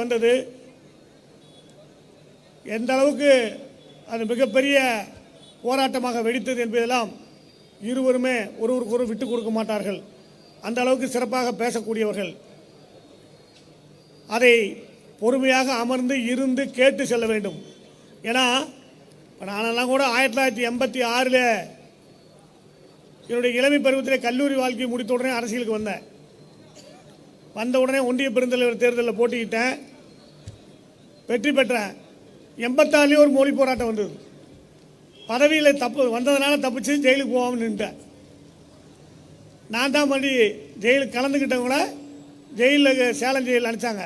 வந்தது எந்த அளவுக்கு அது மிகப்பெரிய போராட்டமாக வெடித்தது என்பதெல்லாம் இருவருமே ஒருவருக்கு ஒரு விட்டு கொடுக்க மாட்டார்கள். அந்த அளவுக்கு சிறப்பாக பேசக்கூடியவர்கள். அதை பொறுமையாக அமர்ந்து இருந்து கேட்டு செல்ல வேண்டும். ஏன்னா நானெல்லாம் கூட ஆயிரத்தி தொள்ளாயிரத்தி எண்பத்தி ஆறில் என்னுடைய இளமை பருவத்திலே கல்லூரி வாழ்க்கையை முடித்த உடனே அரசியலுக்கு வந்தேன். வந்த உடனே ஒன்றிய பெருந்தலைவர் தேர்தலில் போட்டிக்கிட்டேன் வெற்றி பெற்றேன் எண்பத்தாறுலேயும் ஒரு மொழி போராட்டம் வந்தது. பதவியில் தப்பு வந்ததுனால தப்பிச்சு ஜெயிலுக்கு போகாமல் நின்ட்டேன் நான் தான் மறுபடி ஜெயிலுக்கு கலந்துக்கிட்டவங்க கூட ஜெயிலில் சேலம் ஜெயிலில் அனுப்பிச்சாங்க.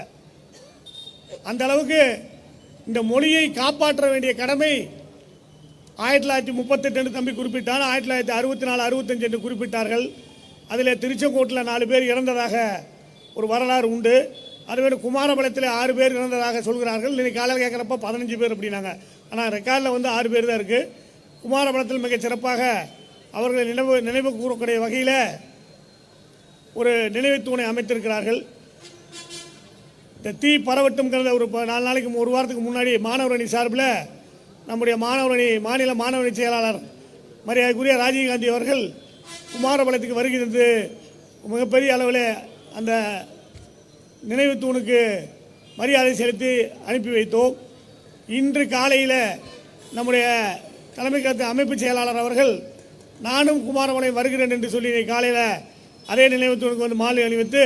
அந்த அளவுக்கு இந்த மொழியை காப்பாற்ற வேண்டிய கடமை ஆயிரத்தி தொள்ளாயிரத்தி முப்பத்தெட்டு தம்பி குறிப்பிட்டான். ஆயிரத்தி தொள்ளாயிரத்தி அறுபத்தி நாலு அறுபத்தஞ்சு என்று குறிப்பிட்டார்கள். அதில் திருச்செங்கோட்டில் நாலு பேர் இறந்ததாக ஒரு வரலாறு உண்டு. அதுவே குமாரபாளையத்தில் ஆறு பேர் இறந்ததாக சொல்கிறார்கள். இன்றைக்கி காலையில் கேட்குறப்ப பதினஞ்சு பேர் அப்படின்னாங்க. ஆனால் ரெக்கார்டில் வந்து ஆறு பேர் தான் இருக்குது குமாரபாளையத்தில் மிக சிறப்பாக அவர்களை நினைவு நினைவு கூறக்கூடிய வகையில் ஒரு நினைவு தூணை அமைத்திருக்கிறார்கள். இந்த தீ பரவட்டும்ங்கிறத ஒரு ப- நாலு நாளைக்கு ஒரு வாரத்துக்கு முன்னாடி மாணவர் அணி சார்பில் நம்முடைய மாணவர் அணி மாநில மாணவரணி செயலாளர் மரியாதைக்குரிய ராஜீவ்காந்தி அவர்கள் குமாரபாளையத்துக்கு வருகிறது. மிகப்பெரிய அளவில் அந்த நினைவு தூணுக்கு மரியாதை செலுத்தி அனுப்பி வைத்தோம். இன்று காலையில் நம்முடைய தலைமை கருத்து அமைப்பு செயலாளர் அவர்கள் நானும் குமாரமலை வருகிறேன் என்று சொல்லி காலையில் அதே நினைவு தூணுக்கு வந்து மாலை அணிவித்து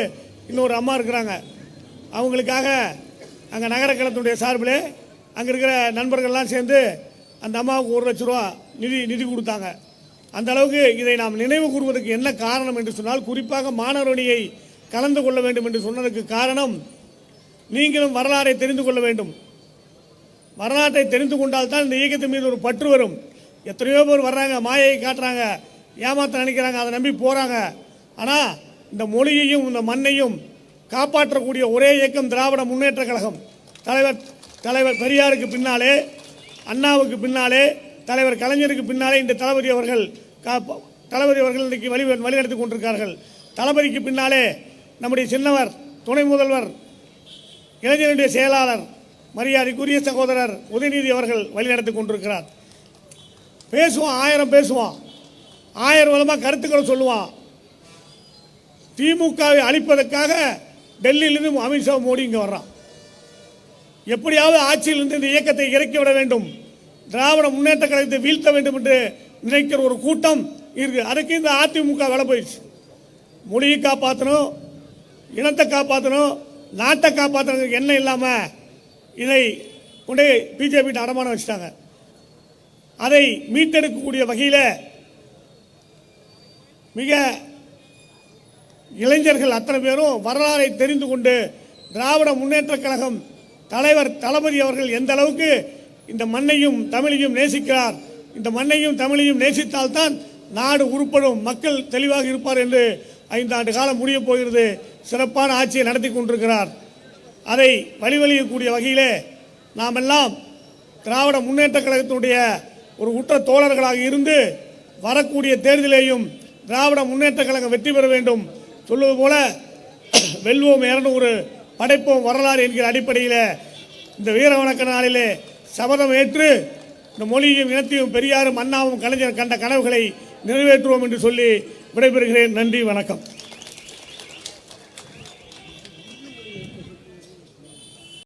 இன்னொரு அம்மா இருக்கிறாங்க. அவங்களுக்காக அங்கே நகரக்கலத்தினுடைய சார்பில் அங்கே இருக்கிற நண்பர்கள்லாம் சேர்ந்து அந்த அம்மாவுக்கு ஒரு லட்ச ரூபா நிதி நிதி கொடுத்தாங்க. அந்த அளவுக்கு இதை நாம் நினைவு கூறுவதற்கு என்ன காரணம் என்று சொன்னால் குறிப்பாக மாணவரணியை கலந்து கொள்ள வேண்டும் என்று சொன்னதற்கு காரணம் நீங்களும் வரலாறை தெரிந்து கொள்ள வேண்டும். வரலாற்றை தெரிந்து கொண்டால் தான் இந்த இயக்கத்தின் மீது ஒரு பற்று வரும். எத்தனையோ பேர் வர்றாங்க மாயையை காட்டுறாங்க ஏமாத்த நினைக்கிறாங்க அதை நம்பி போகிறாங்க ஆனால் இந்த மொழியையும் இந்த மண்ணையும் காப்பாற்றக்கூடிய ஒரே இயக்கம் திராவிட முன்னேற்ற கழகம். தலைவர் தலைவர் பெரியாருக்கு பின்னாலே அண்ணாவுக்கு பின்னாலே தலைவர் கலைஞருக்கு பின்னாலே இந்த தளபதி அவர்கள் தளபதி அவர்கள் இன்றைக்கு வழி வழிநடத்தி கொண்டிருக்கார்கள். தளபதிக்கு பின்னாலே நம்முடைய சின்னவர் துணை முதல்வர் இளைஞருடைய செயலாளர் மரியாதைக்குரிய சகோதரர் உதயநிதி அவர்கள் வழிநடத்தி கொண்டிருக்கிறார். பேசுவான் ஆயிரம் பேசுவான் ஆயிரம் விதமாக கருத்துக்களை சொல்லுவான் திமுகவை அழிப்பதற்காக டெல்லியிலிருந்து அமித்ஷா மோடி இங்கே வர்றான். எப்படியாவது ஆட்சியிலிருந்து இந்த இயக்கத்தை இறக்கி விட வேண்டும். திராவிட முன்னேற்ற கழகத்தை வீழ்த்த வேண்டும் என்று நினைக்கிற ஒரு கூட்டம் இருக்கு. அதுக்கு இந்த அதிமுக வேலை போயிடுச்சு. மொழியை காப்பாற்றணும் இனத்தை காப்பாற்றணும் நாட்டை காப்பாற்றுறதுக்கு என்ன இல்லாமல் இதை கொண்டு பிஜேபி அடமானம் வச்சுட்டாங்க. அதை மீட்டெடுக்கக்கூடிய வகையில் மிக இளைஞர்கள் அத்தனை பேரும் வரலாறை தெரிந்து கொண்டு திராவிட முன்னேற்ற கழகம் தலைவர் தளபதி அவர்கள் எந்த அளவுக்கு இந்த மண்ணையும் தமிழையும் நேசிக்கிறார் இந்த மண்ணையும் தமிழையும் நேசித்தால்தான் நாடு உருப்படும் மக்கள் தெளிவாக இருப்பார் என்று ஐந்தாண்டு காலம் முடியப் போகிறது. சிறப்பான ஆட்சியை நடத்தி கொண்டிருக்கிறார். அதை வழிவழியக்கூடிய வகையிலே நாம் எல்லாம் திராவிட முன்னேற்ற கழகத்தினுடைய ஒரு உற்ற தோழர்களாக இருந்து வரக்கூடிய தேர்தலையும் திராவிட முன்னேற்ற கழகம் வெற்றி பெற வேண்டும். சொல்வது போல வெல்வோம் இரநூறு படைப்போம் வரலாறு என்கிற அடிப்படையில் இந்த வீர வணக்க நாளிலே சபதம் ஏற்று இந்த மொழியும் இனத்தையும் பெரியாரும் அண்ணாவும் கலைஞர் கண்ட கனவுகளை நிறைவேற்றுவோம் என்று சொல்லி விடைபெறுகிறேன். நன்றி வணக்கம்.